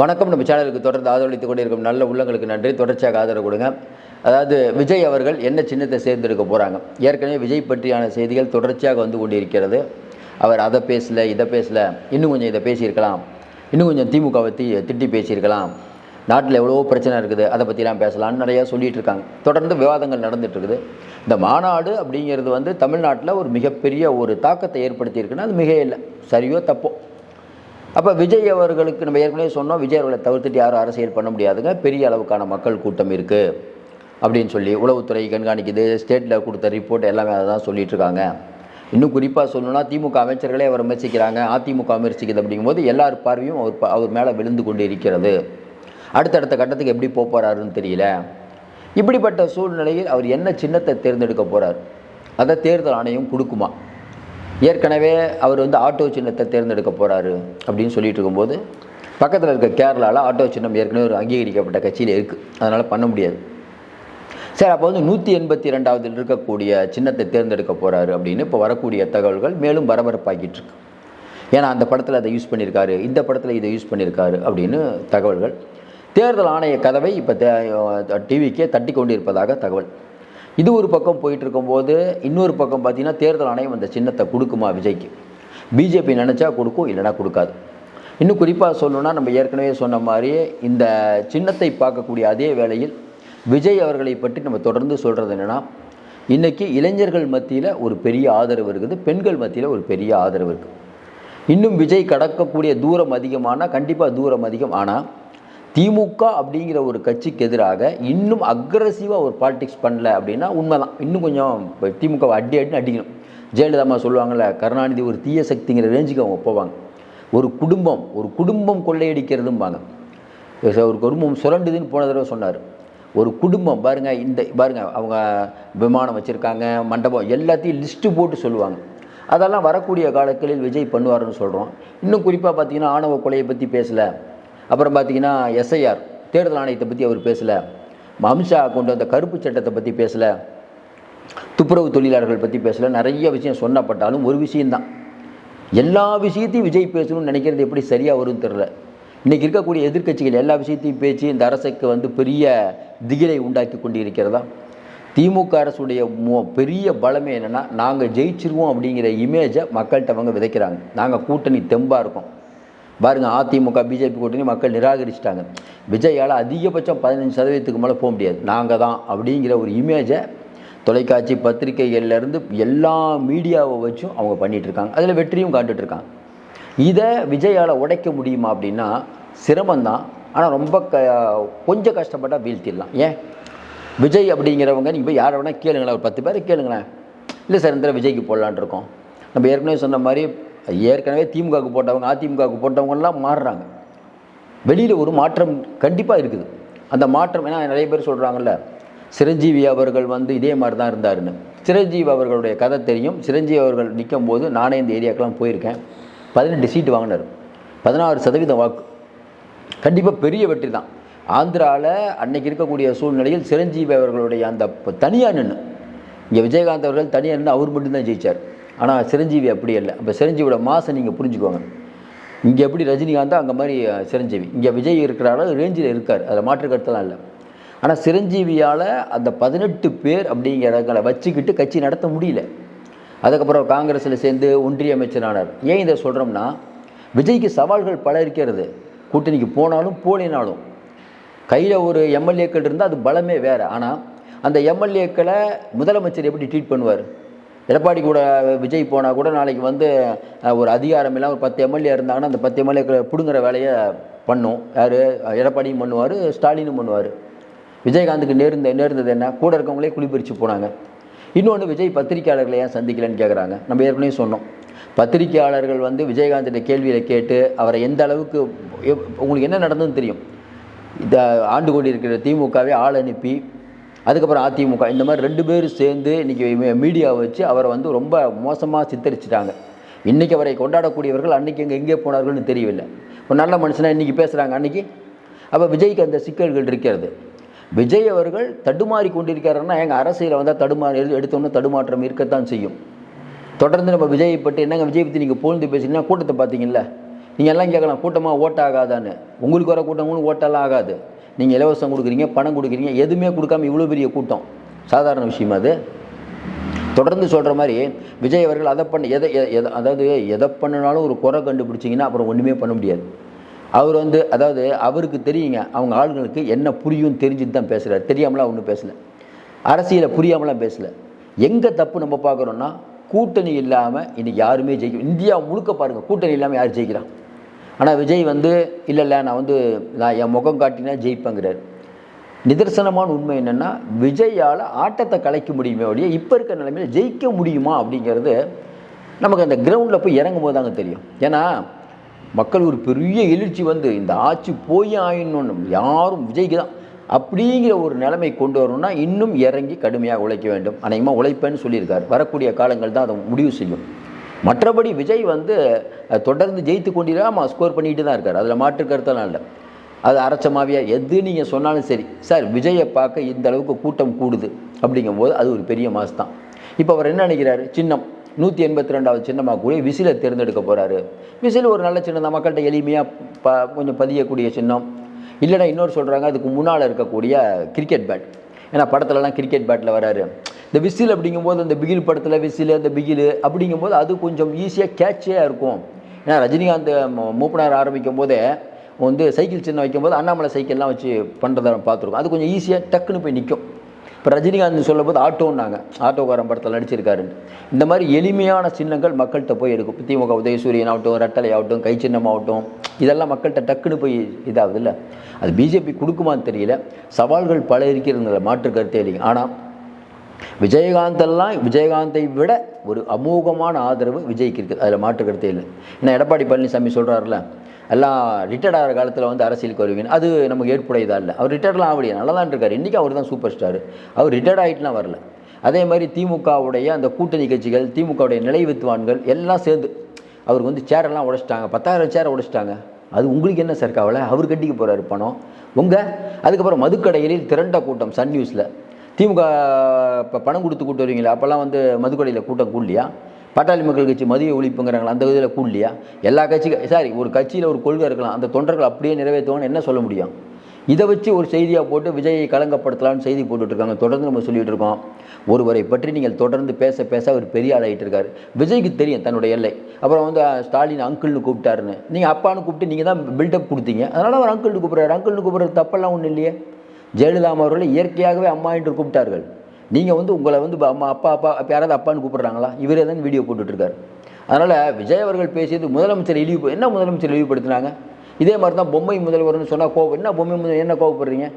வணக்கம். நம்ம சேனலுக்கு தொடர்ந்து ஆதரவளித்துக் கொண்டிருக்கும் நல்ல உள்ளங்களுக்கு நன்றி. தொடர்ச்சியாக ஆதரவு கொடுங்க. அதாவது விஜய் அவர்கள் என்ன சின்னத்தை சேர்ந்தெடுக்க போகிறாங்க ஏற்கனவே விஜய் பற்றியான செய்திகள் தொடர்ச்சியாக வந்து கொண்டிருக்கிறது. அவர் அதை பேசல இதை பேசலை இன்னும் கொஞ்சம் இதை பேசியிருக்கலாம். இன்னும் கொஞ்சம் திமுகவை தி திட்டி பேசியிருக்கலாம். நாட்டில் எவ்வளவோ பிரச்சனை இருக்குது அதை பற்றிலாம் பேசலாம்னு நிறையா சொல்லிட்டு இருக்காங்க. தொடர்ந்து விவாதங்கள் நடந்துட்டு இருக்குது. இந்த மாநாடு அப்படிங்கிறது வந்து தமிழ்நாட்டில் ஒரு மிகப்பெரிய ஒரு தாக்கத்தை ஏற்படுத்தியிருக்குன்னா அது மிக இல்லை சரியோ தப்போ. அப்போ விஜய் அவர்களுக்கு நம்ம ஏற்கனவே சொன்னோம் விஜய் அவர்களை தவிர்த்துட்டு யாரும் அரசியல் பண்ண முடியாதுங்க. பெரிய அளவுக்கான மக்கள் கூட்டம் இருக்குது அப்படின்னு சொல்லி உளவுத்துறை கண்காணிக்குது ஸ்டேட்டில் கொடுத்த ரிப்போர்ட் எல்லாமே அதை தான் இருக்காங்க. இன்னும் குறிப்பாக சொல்லணும்னா திமுக அமைச்சர்களே அவர் விமர்சிக்கிறாங்க. அதிமுக விமர்சிக்குது அப்படிங்கும்போது எல்லார் பார்வையும் அவர் அவர் மேலே விழுந்து கொண்டு இருக்கிறது. அடுத்தடுத்த கட்டத்துக்கு எப்படி போக போகிறாருன்னு தெரியல. இப்படிப்பட்ட சூழ்நிலையில் அவர் என்ன சின்னத்தை தேர்ந்தெடுக்க போகிறார் அதை தேர்தல் ஆணையம் கொடுக்குமா? ஏற்கனவே அவர் வந்து ஆட்டோ சின்னத்தை தேர்ந்தெடுக்க போகிறாரு அப்படின்னு சொல்லிட்டு இருக்கும்போது பக்கத்தில் இருக்க கேரளாவில் ஆட்டோ சின்னம் ஏற்கனவே ஒரு அங்கீகரிக்கப்பட்ட கட்சியில் இருக்குது அதனால் பண்ண முடியாது. சரி அப்போ வந்து நூற்றி எண்பத்தி ரெண்டாவதில் இருக்கக்கூடிய சின்னத்தை தேர்ந்தெடுக்க போகிறாரு அப்படின்னு இப்போ வரக்கூடிய தகவல்கள் மேலும் பரபரப்பாகிட்டு இருக்கு. ஏன்னா அந்த படத்தில் அதை யூஸ் பண்ணியிருக்காரு இந்த படத்தில் இதை யூஸ் பண்ணியிருக்காரு அப்படின்னு தகவல்கள். தேர்தல் ஆணைய கதவை இப்போ டிவிக்கே தட்டி கொண்டிருப்பதாக தகவல். இது ஒரு பக்கம் போயிட்டு இருக்கும்போது இன்னொரு பக்கம் பார்த்தீங்கன்னா தேர்தல் ஆணையம் அந்த சின்னத்தை கொடுக்குமா விஜய்க்கு? பிஜேபி நினச்சா கொடுக்கும் இல்லைனா கொடுக்காது. இன்னும் குறிப்பாக சொல்லணும்னா நம்ம ஏற்கனவே சொன்ன மாதிரியே இந்த சின்னத்தை பார்க்கக்கூடிய அதே வேளையில் விஜய் அவர்களை பற்றி நம்ம தொடர்ந்து சொல்கிறது என்னென்னா இன்றைக்கி இளைஞர்கள் மத்தியில் ஒரு பெரிய ஆதரவு இருக்குது பெண்கள் மத்தியில் ஒரு பெரிய ஆதரவு இருக்குது இன்னும் விஜய் கடக்கக்கூடிய தூரம் அதிகமானால் கண்டிப்பாக தூரம் அதிகம். ஆனால் திமுக அப்படிங்கிற ஒரு கட்சிக்கு எதிராக இன்னும் அக்ரஸிவாக ஒரு பாலிடிக்ஸ் பண்ணல அப்படின்னா உண்மைதான். இன்னும் கொஞ்சம் இப்போ திமுகவை அடி அடின்னு அடிக்கணும். ஜெயலலிதா அம்மா சொல்லுவாங்கள்ல கருணாநிதி ஒரு தீய சக்திங்கிற ரேஞ்சுக்கு அவங்க போவாங்க. ஒரு குடும்பம் ஒரு குடும்பம் கொள்ளையடிக்கிறதும்பாங்க. ஒரு குடும்பம் சுரண்டுதுன்னு போன தடவை சொன்னார். ஒரு குடும்பம் பாருங்க இந்த பாருங்கள் அவங்க விமானம் வச்சுருக்காங்க மண்டபம் எல்லாத்தையும் லிஸ்ட்டு போட்டு சொல்லுவாங்க. அதெல்லாம் வரக்கூடிய காலங்களில் விஜய் பண்ணுவாருன்னு சொல்கிறோம் இன்னும் குறிப்பாக பார்த்தீங்கன்னா ஆணவ கொலையை பற்றி பேசலை. அப்புறம் பார்த்தீங்கன்னா எஸ்ஐஆர் தேர்தல் ஆணையத்தை பற்றி அவர் பேசலை. அமித்ஷா கொண்டு வந்த கருப்பு சட்டத்தை பற்றி பேசலை. துப்புரவு தொழிலாளர்கள் பற்றி பேசலை. நிறைய விஷயம் சொன்னப்பட்டாலும் ஒரு விஷயந்தான் எல்லா விஷயத்தையும் விஜய் பேசணும்னு நினைக்கிறது எப்படி சரியாக வரும்னு தெரில இன்றைக்கி இருக்கக்கூடிய எதிர்க்கட்சிகள் எல்லா விஷயத்தையும் பேச்சு இந்த அரசுக்கு வந்து பெரிய திகிலை உண்டாக்கி கொண்டு இருக்கிறதா திமுக அரசுடைய பெரிய பலமே என்னென்னா நாங்கள் ஜெயிச்சிருவோம் அப்படிங்கிற இமேஜை மக்கள்கிட்ட அவங்க விதைக்கிறாங்க. நாங்கள் கூட்டணி தெம்பாக இருக்கோம். பாருங்கள் அதிமுக பிஜேபி கூட்டணி மக்கள் நிராகரிச்சிட்டாங்க. விஜயால் அதிகபட்சம் பதினஞ்சு சதவீதத்துக்கு மேலே போக முடியாது. நாங்கள் தான் அப்படிங்கிற ஒரு இமேஜை தொலைக்காட்சி பத்திரிகைகள்லேருந்து எல்லா மீடியாவை வச்சும் அவங்க பண்ணிகிட்ருக்காங்க இருக்காங்க. அதில் வெற்றியும் காண்டுட்ருக்காங்க இதை விஜயால் உடைக்க முடியுமா அப்படின்னா சிரமந்தான் ஆனால் ரொம்ப க கொஞ்சம் கஷ்டப்பட்டால் வீழ்த்திடலாம். ஏன்? விஜய் அப்படிங்கிறவங்க நீங்கள் போய் யாரை வேணால் கேளுங்களேன். ஒரு பத்து பேரை கேளுங்களேன். இல்லை சார் இந்த விஜய்க்கு போடலான் இருக்கோம். நம்ம ஏற்கனவே சொன்ன மாதிரி ஏற்கனவே திமுகவுக்கு போட்டவங்க அதிமுகவுக்கு போட்டவங்கெல்லாம் மாறுறாங்க. வெளியில் ஒரு மாற்றம் கண்டிப்பாக இருக்குது. அந்த மாற்றம் ஏன்னா நிறைய பேர் சொல்கிறாங்கல்ல சிரஞ்சீவி அவர்கள் வந்து இதே மாதிரி தான் இருந்தாருன்னு. சிரஞ்சீவி அவர்களுடைய கதை தெரியும். சிரஞ்சீவி அவர்கள் நிற்கும் போது நானே இந்த ஏரியாக்கெல்லாம் போயிருக்கேன். பதினெட்டு சீட்டு வாங்கினார். பதினாறு சதவீதம் வாக்கு. கண்டிப்பாக பெரிய வெற்றி தான். ஆந்திராவில் அன்னைக்கு இருக்கக்கூடிய சூழ்நிலையில் சிரஞ்சீவி அவர்களுடைய அந்த தனியாக நின்று இங்கே விஜயகாந்த் அவர்கள் தனியாக நின்று அவர் மட்டும்தான் ஜெயிச்சார். ஆனால் சிரஞ்சீவி அப்படி இல்லை அப்போ சிரஞ்சீவியோட மாசம் நீங்கள் புரிஞ்சுக்கோங்க. இங்கே எப்படி ரஜினிகாந்தோ அங்கே மாதிரி சிரஞ்சீவி. இங்கே விஜய் இருக்கிறாரோ ரேஞ்சில் இருக்கார். அதில் மாற்று கருத்தெல்லாம் இல்லை. ஆனால் சிரஞ்சீவியால் அந்த பதினெட்டு பேர் அப்படிங்கிறத வச்சுக்கிட்டு கட்சி நடத்த முடியல. அதுக்கப்புறம் காங்கிரஸில் சேர்ந்து ஒன்றிய அமைச்சரானார். ஏன் இதை சொல்கிறோம்னா விஜய்க்கு சவால்கள் பல இருக்கிறது. கூட்டணிக்கு போனாலும் போலினாலும். கையில் ஒரு எம்எல்ஏக்கள் இருந்தால் அது பலமே வேறு. ஆனால் அந்த எம்எல்ஏக்களை முதலமைச்சர் எப்படி ட்ரீட் பண்ணுவார்? எடப்பாடி கூட விஜய் போனால் கூட நாளைக்கு வந்து ஒரு அதிகாரம் இல்லாமல் ஒரு பத்து எம்எல்ஏ இருந்தாங்கன்னா அந்த பத்து எம்எல்ஏக்களை பிடுங்குற வேலையை பண்ணும். யார்? எடப்பாடியும் பண்ணுவார் ஸ்டாலினும் பண்ணுவார். விஜயகாந்துக்கு நேர்ந்த நேர்ந்தது என்ன? கூட இருக்கவங்களே குளிப்பறிச்சு போனாங்க. இன்னொன்று விஜய் பத்திரிக்கையாளர்களை ஏன் சந்திக்கலன்னு கேட்குறாங்க நம்ம ஏற்கனவே சொன்னோம். பத்திரிக்கையாளர்கள் வந்து விஜயகாந்திட்ட கேள்வியில் கேட்டு அவரை எந்த அளவுக்கு எப்- உங்களுக்கு என்ன நடந்ததுன்னு தெரியும். இந்த ஆண்டு கொண்டு இருக்கிற திமுகவே ஆள் அனுப்பி அதுக்கப்புறம் அதிமுக இந்த மாதிரி ரெண்டு பேரும் சேர்ந்து இன்றைக்கி மீடியாவை வச்சு அவரை வந்து ரொம்ப மோசமாக சித்தரிச்சிட்டாங்க. இன்றைக்கி அவரை கொண்டாடக்கூடியவர்கள் அன்றைக்கி எங்கே எங்கே போனார்கள்னு தெரியவில்லை. இப்போ நல்ல மனுஷனாக இன்றைக்கி பேசுகிறாங்க அன்றைக்கி அப்போ விஜய்க்கு அந்த சிக்கல்கள் இருக்கிறது. விஜய் அவர்கள் தடுமாறி கொண்டிருக்காருன்னா எங்கள் அரசியலை வந்தால் தடுமாறி எடுத்தோன்னே தடுமாற்றம் இருக்கத்தான் செய்யும். தொடர்ந்து நம்ம விஜயை பற்றி என்னங்க விஜய் பற்றி நீங்கள் போழ்ந்து பேசுனீங்கன்னா கூட்டத்தை பார்த்தீங்கல்ல? நீங்கள் எல்லாம் கேட்கலாம் கூட்டமாக ஓட்டாகாதான்னு. உங்களுக்கு வர கூட்டங்களும் ஓட்டெல்லாம் ஆகாது. நீங்கள் இலவசம் கொடுக்குறீங்க பணம் கொடுக்குறீங்க எதுவுமே கொடுக்காம இவ்வளோ பெரிய கூட்டம். சாதாரண விஷயம் அது? தொடர்ந்து சொல்கிற மாதிரி விஜய் அவர்கள் அதை பண்ண எதை எ- எதை அதாவது எதை பண்ணினாலும் ஒரு குறை கண்டுபிடிச்சிங்கன்னா அப்புறம் ஒன்றுமே பண்ண முடியாது. அவர் வந்து அதாவது அவருக்கு தெரியுங்க அவங்க ஆளுங்களுக்கு என்ன புரியும் தெரிஞ்சுட்டு தான் பேசுகிறார் தெரியாமலாம் ஒன்றும் பேசலை. அரசியலை புரியாமலாம் பேசலை. எங்கே தப்பு நம்ம பார்க்குறோன்னா கூட்டணி இல்லாமல் இன்னைக்கு யாருமே ஜெயிக்கும் இந்தியா முழுக்க பாருங்கள் கூட்டணி இல்லாமல் யார் ஜெயிக்கிறான் ஆனால் விஜய் வந்து இல்லை இல்லை நான் வந்து நான் என் முகம் காட்டினா ஜெயிப்பேங்கிறார். நிதர்சனமான உண்மை என்னென்னா விஜயால் ஆட்டத்தை கலைக்க முடியுமே ஒழிய இப்போ இருக்கிற நிலைமையில் ஜெயிக்க முடியுமா அப்படிங்கிறது நமக்கு அந்த கிரவுண்டில் போய் இறங்கும் போது தாங்க தெரியும். ஏன்னா மக்கள் ஒரு பெரிய எழுச்சி வந்து இந்த ஆட்சி போய் ஆயிடணும் யாரும் விஜய்க்கு தான். அப்படிங்கிற ஒரு நிலைமை கொண்டு வரணும்னா இன்னும் இறங்கி கடுமையாக உழைக்க வேண்டும். அநேகமாக உழைப்பேன்னு சொல்லியிருக்காரு. வரக்கூடிய காலங்கள் தான் அதை முடிவு செய்யும். மற்றபடி விஜய் வந்து தொடர்ந்து ஜெயித்து கொண்டிருக்காம ஸ்கோர் பண்ணிட்டு தான் இருக்கார். அதில் மாற்று கருத்தெல்லாம் இல்லை. அது அரைச்சமாவியா எது நீங்கள் சொன்னாலும் சரி. சார் விஜயை பார்க்க இந்த அளவுக்கு கூட்டம் கூடுது அப்படிங்கும்போது அது ஒரு பெரிய மாசு தான். இப்போ அவர் என்ன நினைக்கிறாரு? சின்னம். நூற்றி எண்பத்தி ரெண்டாவது சின்னமாக கூடிய விசிலை தேர்ந்தெடுக்க போகிறாரு விசில் ஒரு நல்ல சின்னம் தான். மக்கள்கிட்ட எளிமையாக ப கொஞ்சம் பதியக்கூடிய சின்னம். இல்லைன்னா இன்னொரு சொல்கிறாங்க அதுக்கு முன்னால் இருக்கக்கூடிய கிரிக்கெட் பேட் ஏன்னா படத்துலலாம் கிரிக்கெட் பேட்டில் வராரு. இந்த விசில் அப்படிங்கும்போது அந்த பிகில் படத்தில் விசில் அந்த பிகில் அப்படிங்கும்போது அது கொஞ்சம் ஈஸியாக கேட்சியாக இருக்கும். ஏன்னா ரஜினிகாந்த் மூப்பனார் ஆரம்பிக்கும் போதே வந்து சைக்கிள் சின்ன வைக்கும்போது அண்ணாமலை சைக்கிள்லாம் வச்சு பண்ணுறத பார்த்துருக்கோம். அது கொஞ்சம் ஈஸியாக டக்குன்னு போய் நிற்கும் இப்போ ரஜினிகாந்த் சொல்லும்போது ஆட்டோன்னாங்க. ஆட்டோக்காரன் படத்தில் நடிச்சிருக்காருன்னு இந்த மாதிரி எளிமையான சின்னங்கள் மக்கள்கிட்ட போய் எடுக்கும். திமுக உதயசூரியன் ஆகட்டும் ரெட்டலை ஆகட்டும் கை சின்னம் ஆகட்டும் இதெல்லாம் மக்கள்கிட்ட டக்குன்னு போய் இதாகுது இல்லை அது பிஜேபி கொடுக்குமான்னு தெரியல. சவால்கள் பல இருக்கிறதுல மாற்று கருத்தே இல்லைங்க. ஆனால் விஜயகாந்தெல்லாம் விஜயகாந்தை விட ஒரு அமோகமான ஆதரவு விஜய்க்கு இருக்குது அதில் மாற்று கருத்தே இல்லை. ஏன்னா எடப்பாடி பழனிசாமி சொல்கிறாருல எல்லாம் ரிட்டையர்ட் ஆகிற காலத்தில் வந்து அரசியலுக்கு வருவீங்க அது நமக்கு ஏற்புடையதாக இல்லை? அவர் ரிட்டையர்ட்லாம் ஆகலையே நல்லா தான் இருக்கார். இன்றைக்கி அவர் தான் சூப்பர் ஸ்டார் அவர் ரிட்டையர்ட் ஆகிட்டுலாம் வரல. அதே மாதிரி திமுகவுடைய அந்த கூட்டணி கட்சிகள் திமுகவுடைய நிலைவித்துவான்கள் எல்லாம் சேர்ந்து அவருக்கு வந்து சேரெல்லாம் உடைச்சிட்டாங்க. பத்தாயிரம் சேரை உடைச்சிட்டாங்க. அது உங்களுக்கு என்ன சார் கவலை? அவர் கட்டிக்க போகிறாரு பணம். உங்கள் அதுக்கப்புறம் மதுக்கடைகளில் திரண்ட கூட்டம் சன் நியூஸில் திமுக இப்போ பணம் கொடுத்து கூட்டு வருவீங்களா அப்போல்லாம் வந்து மதுக்கடையில் கூட்டம் கூடலையா? பாட்டாளி மக்கள் கட்சி மதிய ஒழிப்புங்கிறாங்களா அந்த இதில் கூடலையா? எல்லா கட்சிக்கும் சாரி ஒரு கட்சியில் ஒரு கொள்கை இருக்கலாம் அந்த தொண்டர்கள் அப்படியே நிறைவேற்றுவான்னு என்ன சொல்ல முடியும்? இதை வச்சு ஒரு செய்தியாக போட்டு விஜயை கலங்கப்படுத்தலாம்னு செய்தி போட்டுட்டு இருக்காங்க தொடர்ந்து நம்ம சொல்லிகிட்டு இருக்கோம். ஒருவரை பற்றி நீங்கள் தொடர்ந்து பேச பேச அவர் பெரிய ஆளாகிட்டு இருக்காரு. விஜய்க்கு தெரியும் தன்னுடைய எல்லை. அப்புறம் வந்து ஸ்டாலின் அங்கிள்னு கூப்பிட்டாருன்னு. நீங்கள் அப்பான்னு கூப்பிட்டு நீங்கள் தான் பில்டப் கொடுத்தீங்க. அதனால் அவர் அங்கிள்னு கூப்பிட்றாரு. அங்கிள்னு கூப்பிட்றது தப்பெல்லாம் ஒன்றும் இல்லையே. ஜெயலலிதா அவர்களை இயற்கையாகவே அம்மா என்று கூப்பிட்டார்கள். நீங்கள் வந்து உங்களை வந்து அம்மா அப்பா அப்பா அப்போ யாராவது அப்பான்னு கூப்பிட்றாங்களா? இவரே தான் வீடியோ போட்டுட்ருக்காரு. அதனால் விஜய் அவர்கள் பேசியது முதலமைச்சர் இழிவு என்ன முதலமைச்சர் இழிவுபடுத்தினாங்க? இதே மாதிரி தான் பொம்மை முதல்வர்னு சொன்னால் கோவம் என்ன பொம்மை முதல் என்ன கோவப்படுறீங்க?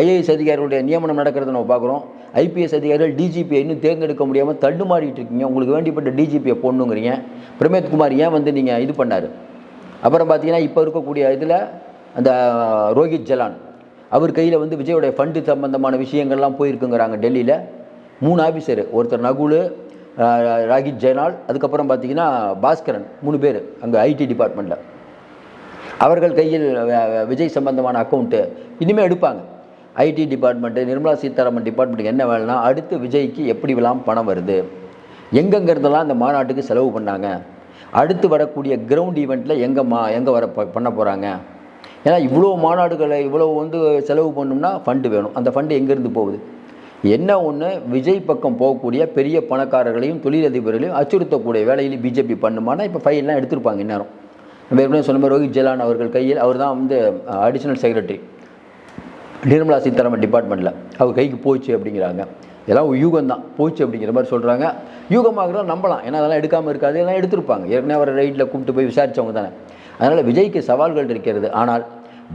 ஐஏஎஸ் அதிகாரிகளுடைய நியமனம் நடக்கிறத நம்ம பார்க்குறோம். ஐபிஎஸ் அதிகாரிகள் டிஜிபியை இன்னும் தேர்ந்தெடுக்க முடியாமல் தள்ளுமாறிட்டு இருக்கீங்க. உங்களுக்கு வேண்டிப்பட்ட டிஜிபியை போடணுங்கிறீங்க. பிரமேத்குமார் ஏன் வந்து நீங்கள் இது பண்ணார்? அப்புறம் பார்த்தீங்கன்னா இப்போ இருக்கக்கூடிய இதில் அந்த ரோஹித் ஜலான். அவர் கையில் வந்து விஜயோடைய ஃபண்டு சம்பந்தமான விஷயங்கள்லாம் போயிருக்குங்கிறாங்க டெல்லியில். மூணு ஆஃபீஸர் ஒருத்தர் நகுலு ராகித் ஜெயனால் அதுக்கப்புறம் பார்த்தீங்கன்னா பாஸ்கரன் மூணு பேர் அங்கே ஐடி டிபார்ட்மெண்ட்டில் அவர்கள் கையில் விஜய் சம்பந்தமான அக்கௌண்ட்டு இனிமேல் எடுப்பாங்க. ஐடி டிபார்ட்மெண்ட்டு நிர்மலா சீதாராமன் டிபார்ட்மெண்ட்டுக்கு என்ன வேலைன்னா அடுத்து விஜய்க்கு எப்படிலாம் பணம் வருது? எங்கெங்கிறதெல்லாம் அந்த மாநாட்டுக்கு செலவு பண்ணாங்க? அடுத்து வரக்கூடிய கிரவுண்ட் ஈவெண்ட்டில் எங்கே மா எங்கே வர ப- பண்ண போகிறாங்க ஏன்னா இவ்வளோ மாநாடுகளை இவ்வளோ வந்து செலவு பண்ணோம்னா ஃபண்டு வேணும். அந்த ஃபண்டு எங்கேருந்து போகுது? என்ன ஒன்று விஜய் பக்கம் போகக்கூடிய பெரிய பணக்காரர்களையும் தொழிலதிபர்களையும் அச்சுறுத்தக்கூடிய வேலையில் பிஜேபி பண்ணுமானா இப்போ ஃபைல்லாம் எடுத்திருப்பாங்க இந்நேரம். ஏற்கனவே சொன்ன மாதிரி ரோஹித் ஜெலான் அவர்கள் கையில் அவர் தான் வந்து அடிஷனல் செக்ரட்டரி நிர்மலா சீதாராமன் டிபார்ட்மெண்ட்டில் அவர் கைக்கு போச்சு அப்படிங்கிறாங்க. இதெல்லாம் யூகம் தான். போச்சு அப்படிங்கிற மாதிரி சொல்கிறாங்க யூகமாக நம்பலாம். ஏன்னா அதெல்லாம் எடுக்காமல் இருக்காது. எல்லாம் எடுத்திருப்பாங்க. ஏற்கனவே அவரை ரைட்டில் கூப்பிட்டு போய் விசாரித்தவங்க தானே. அதனால் விஜய்க்கு சவால்கள் இருக்கிறது. ஆனால்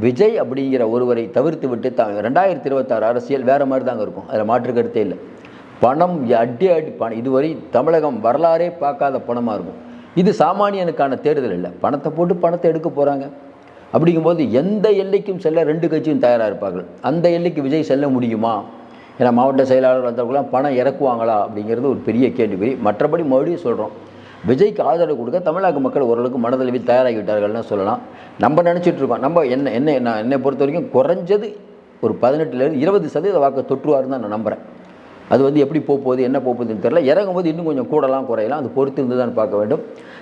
விஜய் அப்படிங்கிற ஒருவரை தவிர்த்து விட்டு த ரெண்டாயிரத்தி இருபத்தாறு அரசியல் வேறு மாதிரி தாங்க இருக்கும். அதில் மாற்று கருத்தே இல்லை. பணம் அடி அடி பணம். இதுவரை தமிழகம் வரலாறே பார்க்காத பணமாக இருக்கும். இது சாமானியனுக்கான தேர்தல் இல்லை. பணத்தை போட்டு பணத்தை எடுக்க போகிறாங்க அப்படிங்கும்போது எந்த எல்லைக்கும் செல்ல ரெண்டு கட்சியும் தயாராக இருப்பார்கள். அந்த எல்லைக்கு விஜய் செல்ல முடியுமா? ஏன்னா மாவட்ட செயலாளர் வந்தவர்களாம் பணம் இறக்குவாங்களா? அப்படிங்கிறது ஒரு பெரிய கேள்விக்குறி. மற்றபடி மறுபடியும் சொல்கிறோம் விஜய்க்கு ஆதரவு கொடுக்க தமிழக மக்கள் ஓரளவுக்கு மனதளவில் தயாராகி விட்டார்கள்னு சொல்லலாம். நம்ம நினச்சிட்டு இருக்கோம். நம்ம என்ன என்ன நான் என்னை பொறுத்த வரைக்கும் குறைஞ்சது ஒரு பதினெட்டுலேருந்து இருபது சதவீத வாக்கு தொற்றுவாருன்னு தான் நான் நம்புகிறேன் அது வந்து எப்படி போக போகுது என்ன போக போகுதுன்னு தெரியல. இறங்கும்போது இன்னும் கொஞ்சம் கூடலாம் குறையலாம். அது பொறுத்து இருந்து தான் பார்க்க வேண்டும்.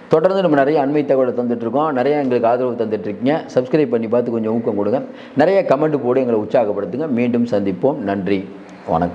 தொடர்ந்து நம்ம நிறைய அண்மை தகவலை தந்துட்டுருக்கோம் நிறைய எங்களுக்கு ஆதரவு தந்துட்டுருக்கீங்க சப்ஸ்கிரைப் பண்ணி பார்த்து கொஞ்சம் ஊக்கம் கொடுங்க. நிறைய கமெண்ட் போடு எங்களை உற்சாகப்படுத்துங்க. மீண்டும் சந்திப்போம். நன்றி. வணக்கம்.